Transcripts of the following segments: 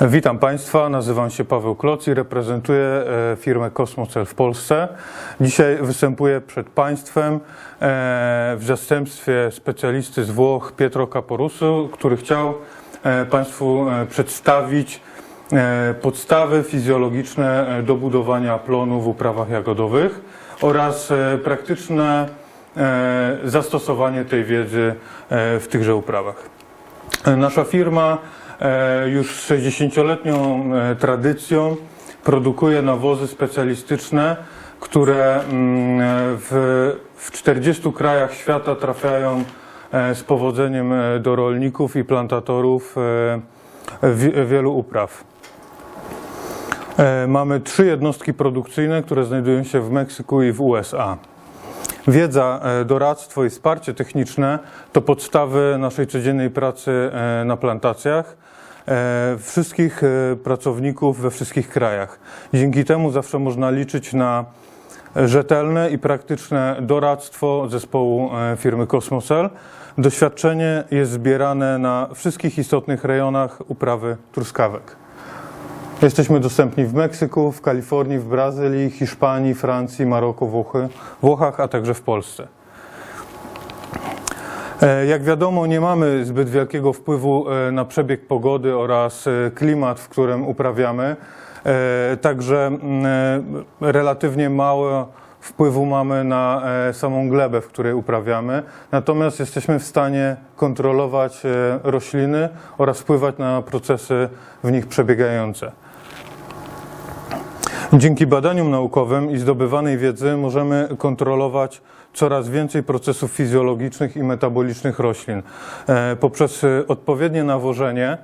Witam Państwa, nazywam się Paweł Kloc i reprezentuję e, firmę Cosmocel w Polsce. Dzisiaj występuję przed Państwem e, w zastępstwie specjalisty z Włoch Pietro Caporusu, który chciał e, Państwu przedstawić podstawy fizjologiczne do budowania plonu w uprawach jagodowych oraz praktyczne zastosowanie tej wiedzy w tychże uprawach. Nasza firma już z 60-letnią e, tradycją produkuje nawozy specjalistyczne, które mm, w, w 40 krajach świata trafiają e, z powodzeniem e, do rolników i plantatorów e, wi- wielu upraw. E, Mamy trzy jednostki produkcyjne, które znajdują się w Meksyku i w USA. Wiedza, e, doradztwo i wsparcie techniczne to podstawy naszej codziennej pracy e, na plantacjach e, wszystkich pracowników we wszystkich krajach. Dzięki temu zawsze można liczyć na rzetelne i praktyczne doradztwo zespołu firmy Cosmocel. Doświadczenie jest zbierane na wszystkich istotnych rejonach uprawy truskawek. Jesteśmy dostępni w Meksyku, w Kalifornii, w Brazylii, Hiszpanii, Francji, Maroku, Włochy, Włochach, a także w Polsce. E, Jak wiadomo, nie mamy zbyt wielkiego wpływu e, na przebieg pogody oraz e, klimat, w którym uprawiamy. Także relatywnie mało wpływu mamy na samą glebę, w której uprawiamy. Natomiast jesteśmy w stanie kontrolować rośliny oraz wpływać na procesy w nich przebiegające. Dzięki badaniom naukowym i zdobywanej wiedzy możemy kontrolować coraz więcej procesów fizjologicznych i metabolicznych roślin. E, Poprzez e, odpowiednie nawożenie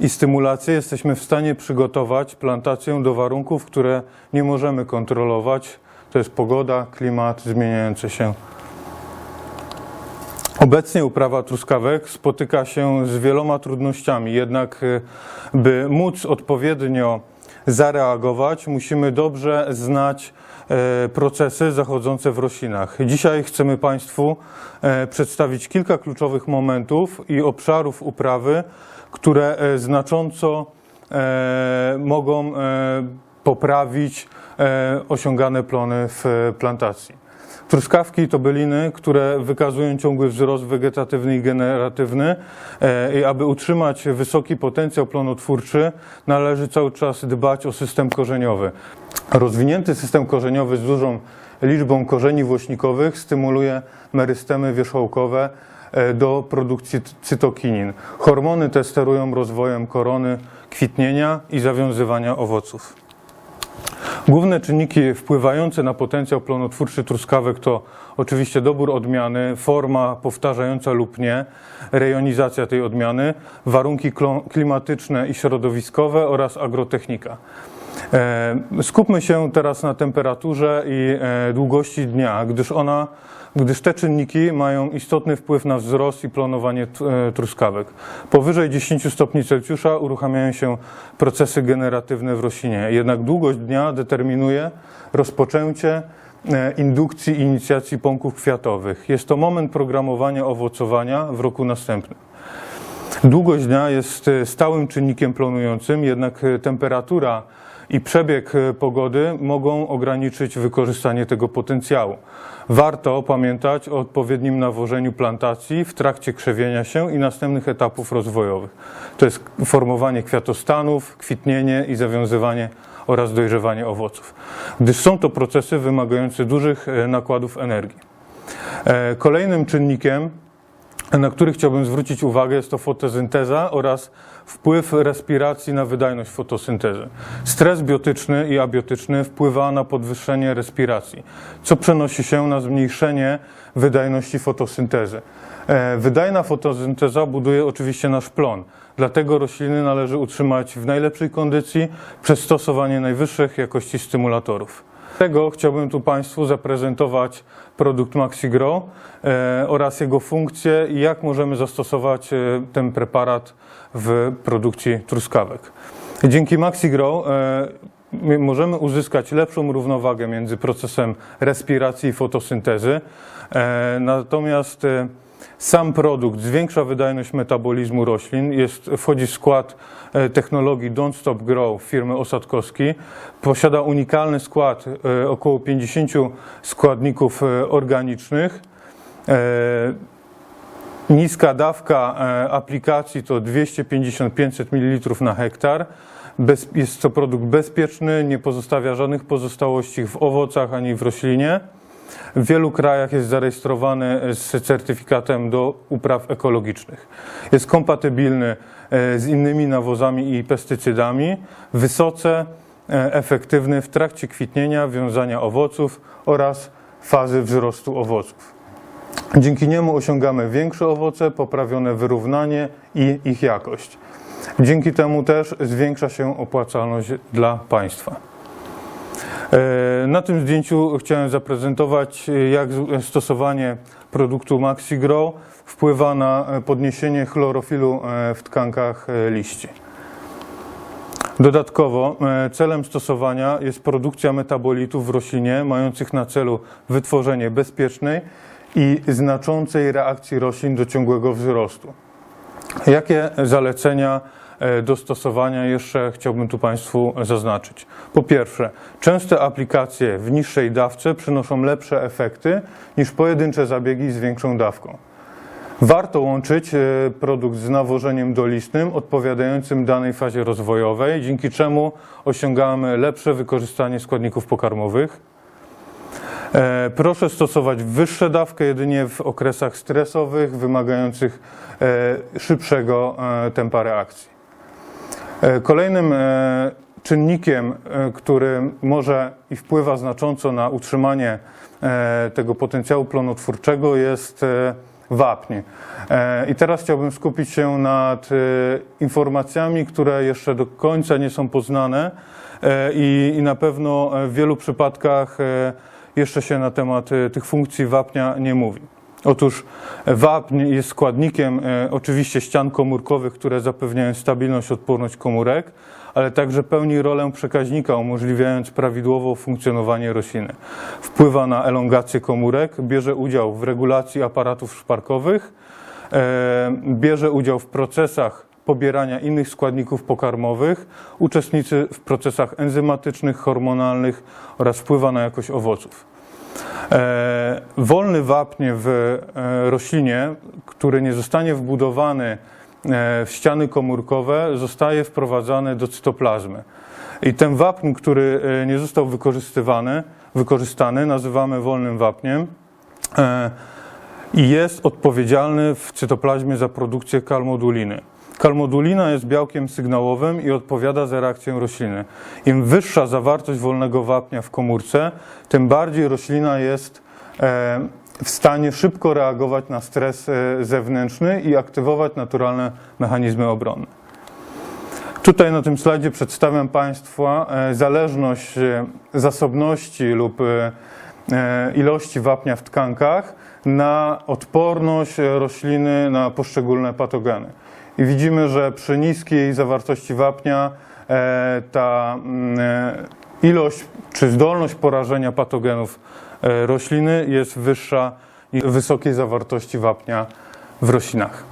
i stymulację jesteśmy w stanie przygotować plantację do warunków, które nie możemy kontrolować. To jest pogoda, klimat, zmieniające się Obecnie uprawa truskawek spotyka się z wieloma trudnościami, jednak y, by móc odpowiednio zareagować, musimy dobrze znać e, procesy zachodzące w roślinach. Dzisiaj chcemy Państwu e, przedstawić kilka kluczowych momentów i obszarów uprawy, które e, znacząco mogą poprawić osiągane plony w plantacji. Truskawki to byliny, które wykazują ciągły wzrost wegetatywny i generatywny e, i aby utrzymać wysoki potencjał plonotwórczy należy cały czas dbać o system korzeniowy. Rozwinięty system korzeniowy z dużą liczbą korzeni włośnikowych stymuluje merystemy wierzchołkowe e, do produkcji cytokinin. Hormony te sterują rozwojem korony, kwitnienia i zawiązywania owoców. Główne czynniki wpływające na potencjał plonotwórczy truskawek to oczywiście dobór odmiany, forma powtarzająca lub nie, rejonizacja tej odmiany, warunki klimatyczne i środowiskowe oraz agrotechnika. E, Skupmy się teraz na temperaturze i e, długości dnia, gdyż ona, gdyż te czynniki mają istotny wpływ na wzrost i planowanie e, truskawek. Powyżej 10 stopni Celsjusza uruchamiają się procesy generatywne w roślinie, jednak długość dnia determinuje rozpoczęcie indukcji i inicjacji pąków kwiatowych. Jest to moment programowania owocowania w roku następnym. Długość dnia jest stałym czynnikiem plonującym, jednak temperatura i przebieg e, pogody mogą ograniczyć wykorzystanie tego potencjału. Warto pamiętać o odpowiednim nawożeniu plantacji w trakcie krzewienia się i następnych etapów rozwojowych. To jest formowanie kwiatostanów, kwitnienie i zawiązywanie oraz dojrzewanie owoców, gdyż są to procesy wymagające dużych e, nakładów energii. E, Kolejnym czynnikiem na który chciałbym zwrócić uwagę, jest to fotosynteza oraz wpływ respiracji na wydajność fotosyntezy. Stres biotyczny i abiotyczny wpływa na podwyższenie respiracji, co przenosi się na zmniejszenie wydajności fotosyntezy. E, Wydajna fotosynteza buduje oczywiście nasz plon, dlatego rośliny należy utrzymać w najlepszej kondycji przez stosowanie najwyższych jakości stymulatorów. Dlatego chciałbym tu Państwu zaprezentować produkt MaxiGrow e, oraz jego funkcje i jak możemy zastosować e, ten preparat w produkcji truskawek. Dzięki MaxiGrow e, my możemy uzyskać lepszą równowagę między procesem respiracji i fotosyntezy. Natomiast Sam produkt zwiększa wydajność metabolizmu roślin, jest, wchodzi w skład e, technologii Don't Stop Grow firmy Osadkowski. Posiada unikalny skład e, około 50 składników e, organicznych. Niska dawka aplikacji to 250-500 ml na hektar. Bez, jest to produkt bezpieczny, nie pozostawia żadnych pozostałości w owocach ani w roślinie. W wielu krajach jest zarejestrowany z certyfikatem do upraw ekologicznych. Jest kompatybilny e, z innymi nawozami i pestycydami, wysoce e, efektywny w trakcie kwitnienia, wiązania owoców oraz fazy wzrostu owoców. Dzięki niemu osiągamy większe owoce, poprawione wyrównanie i ich jakość. Dzięki temu też zwiększa się opłacalność dla państwa. E, Na tym zdjęciu chciałem zaprezentować, e, jak stosowanie produktu MaxiGrow wpływa na e, podniesienie chlorofilu w tkankach liści. Dodatkowo celem stosowania jest produkcja metabolitów w roślinie mających na celu wytworzenie bezpiecznej i znaczącej reakcji roślin do ciągłego wzrostu. Jakie zalecenia e, do stosowania jeszcze chciałbym tu Państwu zaznaczyć? Po pierwsze, częste aplikacje w niższej dawce przynoszą lepsze efekty niż pojedyncze zabiegi z większą dawką. Warto łączyć e, produkt z nawożeniem dolistnym odpowiadającym danej fazie rozwojowej, dzięki czemu osiągamy lepsze wykorzystanie składników pokarmowych. E, Proszę stosować wyższą dawkę jedynie w okresach stresowych, wymagających szybszego tempa reakcji. E, Kolejnym e, czynnikiem, e, który może i wpływa znacząco na utrzymanie tego potencjału plonotwórczego jest wapń. I teraz chciałbym skupić się nad informacjami, które jeszcze do końca nie są poznane i, na pewno w wielu przypadkach jeszcze się na temat tych funkcji wapnia nie mówi. Otóż wapń jest składnikiem e, oczywiście ścian komórkowych, które zapewniają stabilność, odporność komórek, ale także pełni rolę przekaźnika, umożliwiając prawidłowe funkcjonowanie rośliny. Wpływa na elongację komórek, bierze udział w regulacji aparatów szparkowych, e, bierze udział w procesach pobierania innych składników pokarmowych, uczestniczy w procesach enzymatycznych, hormonalnych oraz wpływa na jakość owoców. E, wolny wapń w e, roślinie, który nie zostanie wbudowany e, w ściany komórkowe, zostaje wprowadzany do cytoplazmy. I ten wapń, który nie został wykorzystywany, wykorzystany, nazywamy wolnym wapniem i jest odpowiedzialny w cytoplazmie za produkcję kalmoduliny. Kalmodulina jest białkiem sygnałowym i odpowiada za reakcję rośliny. Im wyższa zawartość wolnego wapnia w komórce, tym bardziej roślina jest e, w stanie szybko reagować na stres e, zewnętrzny i aktywować naturalne mechanizmy obronne. Tutaj na tym slajdzie przedstawiam Państwu e, zależność zasobności lub ilości wapnia w tkankach na odporność rośliny na poszczególne patogeny. I widzimy, że przy niskiej zawartości wapnia e, ta mm, e, ilość czy zdolność porażenia patogenów e, rośliny jest wyższa niż wysokiej zawartości wapnia w roślinach.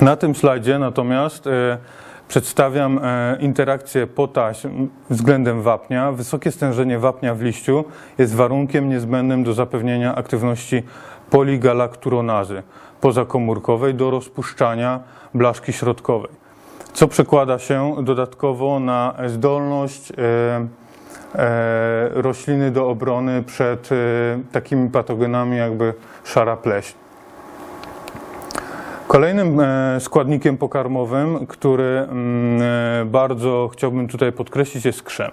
Na tym slajdzie natomiast przedstawiam e, interakcję potaśm względem wapnia. Wysokie stężenie wapnia w liściu jest warunkiem niezbędnym do zapewnienia aktywności poligalakturonazy pozakomórkowej do rozpuszczania blaszki środkowej, co przekłada się dodatkowo na zdolność e, e, rośliny do obrony przed takimi patogenami jakby szara pleśń. Kolejnym e, składnikiem pokarmowym, który mm, e, bardzo chciałbym tutaj podkreślić, jest krzem.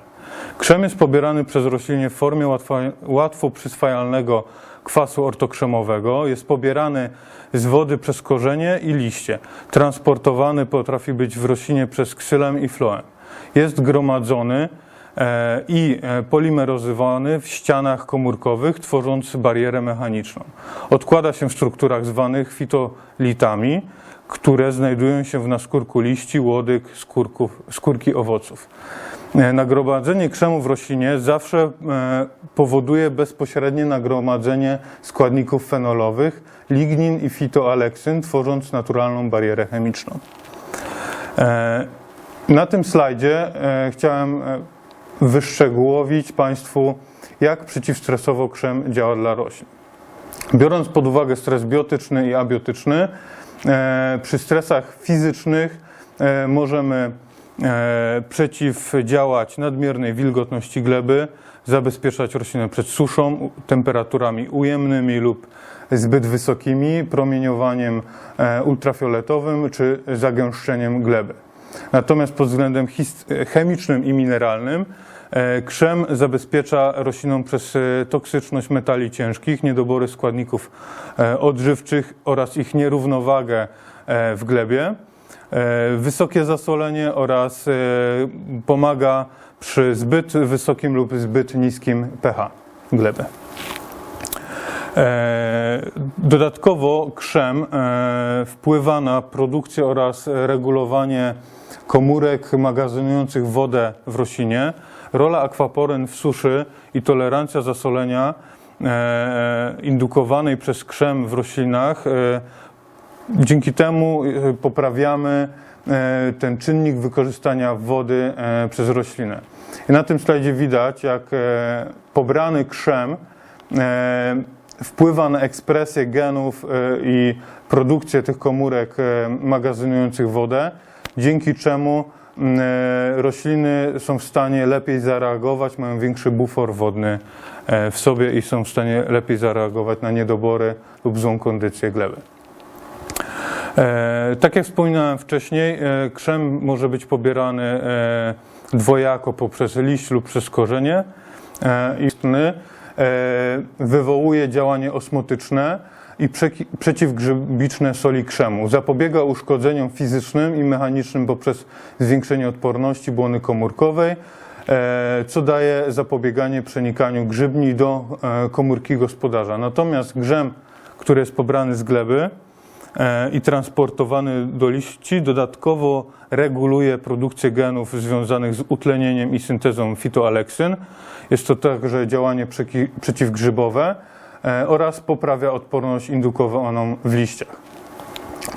Krzem jest pobierany przez roślinę w formie łatwo, łatwo przyswajalnego kwasu ortokrzemowego. Jest pobierany z wody przez korzenie i liście. Transportowany potrafi być w roślinie przez ksylem i floem. Jest gromadzony i e, polimeryzowany w ścianach komórkowych, tworząc barierę mechaniczną. Odkłada się w strukturach zwanych fitolitami, które znajdują się w naskórku liści, łodyg, skórków, skórki owoców. E, Nagromadzenie krzemu w roślinie zawsze e, powoduje bezpośrednie nagromadzenie składników fenolowych, lignin i fitoaleksyn, tworząc naturalną barierę chemiczną. E, Na tym slajdzie e, chciałem e, wyszczegółowić Państwu, jak przeciwstresowo krzem działa dla roślin. Biorąc pod uwagę stres biotyczny i abiotyczny, e, przy stresach fizycznych e, możemy e, przeciwdziałać nadmiernej wilgotności gleby, zabezpieczać roślinę przed suszą, temperaturami ujemnymi lub zbyt wysokimi, promieniowaniem ultrafioletowym czy zagęszczeniem gleby. Natomiast pod względem chemicznym i mineralnym e, krzem zabezpiecza roślinom przez e, toksyczność metali ciężkich, niedobory składników e, odżywczych oraz ich nierównowagę w glebie, wysokie zasolenie oraz pomaga przy zbyt wysokim lub zbyt niskim pH gleby. E, Dodatkowo krzem e, wpływa na produkcję oraz regulowanie komórek magazynujących wodę w roślinie. Rola akwaporyn w suszy i tolerancja zasolenia e, indukowanej przez krzem w roślinach Dzięki temu poprawiamy ten czynnik wykorzystania wody przez roślinę. I na tym slajdzie widać, jak pobrany krzem wpływa na ekspresję genów e, i produkcję tych komórek e, magazynujących wodę, dzięki czemu e, rośliny są w stanie lepiej zareagować, mają większy bufor wodny w sobie i są w stanie lepiej zareagować na niedobory lub złą kondycję gleby. Tak jak wspominałem wcześniej, krzem może być pobierany dwojako poprzez liść lub przez korzenie. E, wywołuje działanie osmotyczne i przeciwgrzybiczne soli krzemu. Zapobiega uszkodzeniom fizycznym i mechanicznym poprzez zwiększenie odporności błony komórkowej, e, co daje zapobieganie przenikaniu grzybni do e, komórki gospodarza. Natomiast grzem, który jest pobrany z gleby, e, i transportowany do liści. Dodatkowo reguluje produkcję genów związanych z utlenieniem i syntezą fitoaleksyn. Jest to także działanie przeciwgrzybowe e, oraz poprawia odporność indukowaną w liściach.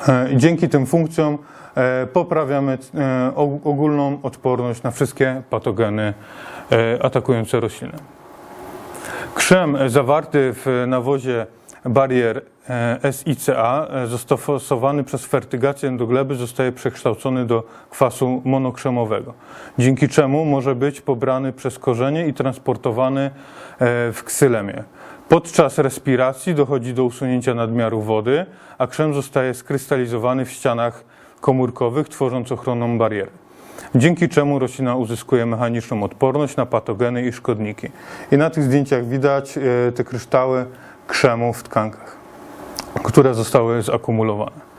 E, Dzięki tym funkcjom e, poprawiamy e, og- ogólną odporność na wszystkie patogeny e, atakujące rośliny. Krzem e, zawarty w nawozie barier e, SICA e, zastosowany przez fertygację do gleby zostaje przekształcony do kwasu monokrzemowego, dzięki czemu może być pobrany przez korzenie i transportowany e, w ksylemie. Podczas respiracji dochodzi do usunięcia nadmiaru wody, a krzem zostaje skrystalizowany w ścianach komórkowych, tworząc ochronną barierę dzięki czemu roślina uzyskuje mechaniczną odporność na patogeny i szkodniki. I na tych zdjęciach widać e, te kryształy krzemu w tkankach, które zostały zakumulowane.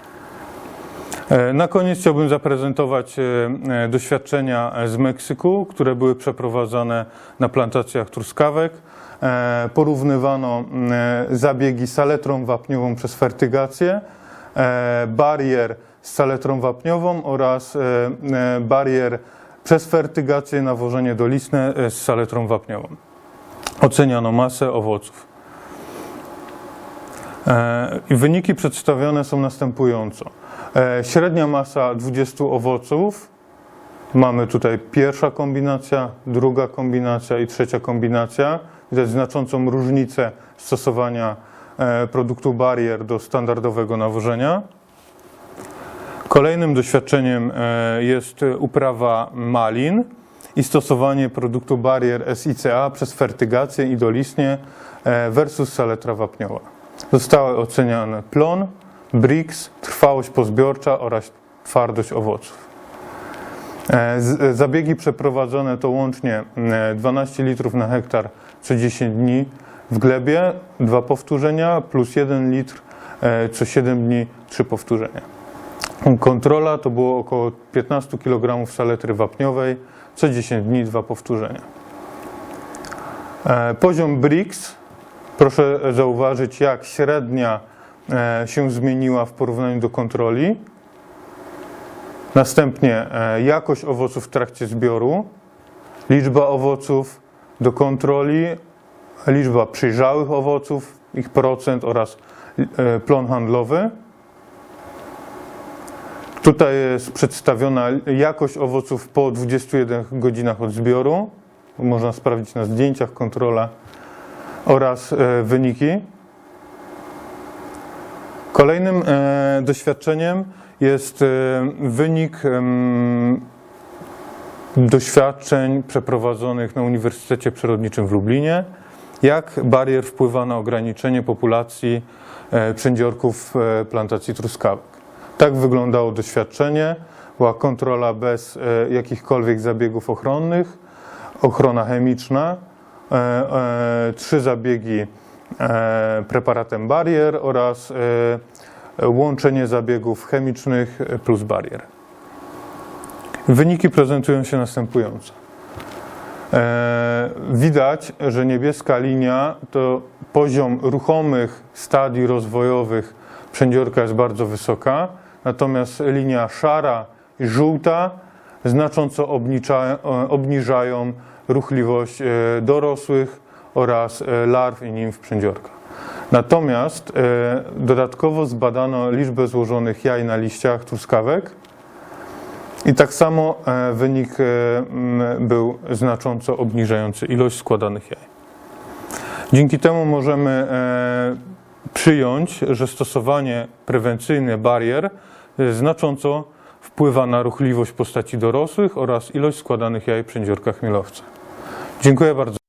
E, Na koniec chciałbym zaprezentować e, e, doświadczenia z Meksyku, które były przeprowadzane na plantacjach truskawek. Porównywano zabiegi saletrą wapniową przez fertygację, barier z saletrą wapniową oraz barier przez fertygację nawożenie dolistne z saletrą wapniową. Oceniano masę owoców. E, wyniki przedstawione są następująco. E, Średnia masa 20 owoców. Mamy tutaj pierwsza kombinacja, druga kombinacja i trzecia kombinacja. Widać znaczącą różnicę stosowania e, produktu barier do standardowego nawożenia. Kolejnym doświadczeniem jest uprawa malin i stosowanie produktu barier SICA przez fertygację i dolistnie versus saletra wapniowa. Zostały oceniane plon, BRICS, trwałość pozbiorcza oraz twardość owoców. E, z- Zabiegi przeprowadzone to łącznie e, 12 litrów na hektar co 10 dni w glebie, dwa powtórzenia, plus 1 litr e, co 7 dni, trzy powtórzenia. Kontrola to było około 15 kg saletry wapniowej, co 10 dni, dwa powtórzenia. E, Poziom BRICS, proszę zauważyć, jak średnia e, się zmieniła w porównaniu do kontroli. Następnie e, jakość owoców w trakcie zbioru liczba owoców do kontroli, liczba przyjrzałych owoców, ich procent oraz e, plon handlowy. Tutaj jest przedstawiona jakość owoców po 21 godzinach od zbioru. Można sprawdzić na zdjęciach kontrola oraz e, wyniki. Kolejnym e, doświadczeniem jest e, wynik doświadczeń przeprowadzonych na Uniwersytecie Przyrodniczym w Lublinie, jak barier wpływa na ograniczenie populacji przędziorków plantacji truskawek. Tak wyglądało doświadczenie. Była kontrola bez jakichkolwiek zabiegów ochronnych, ochrona chemiczna, trzy zabiegi e, preparatem barier oraz e, łączenie zabiegów chemicznych plus barier. Wyniki prezentują się następująco. E, Widać, że niebieska linia to poziom ruchomych stadii rozwojowych przędziorka jest bardzo wysoka, natomiast linia szara i żółta znacząco e, obniżają ruchliwość e, dorosłych oraz e, larw i nimf przędziorka. Natomiast e, dodatkowo zbadano liczbę złożonych jaj na liściach truskawek i tak samo wynik był znacząco obniżający ilość składanych jaj. Dzięki temu możemy przyjąć, że stosowanie prewencyjne barier znacząco wpływa na ruchliwość postaci dorosłych oraz ilość składanych jaj przędziorka chmielowca. Dziękuję bardzo.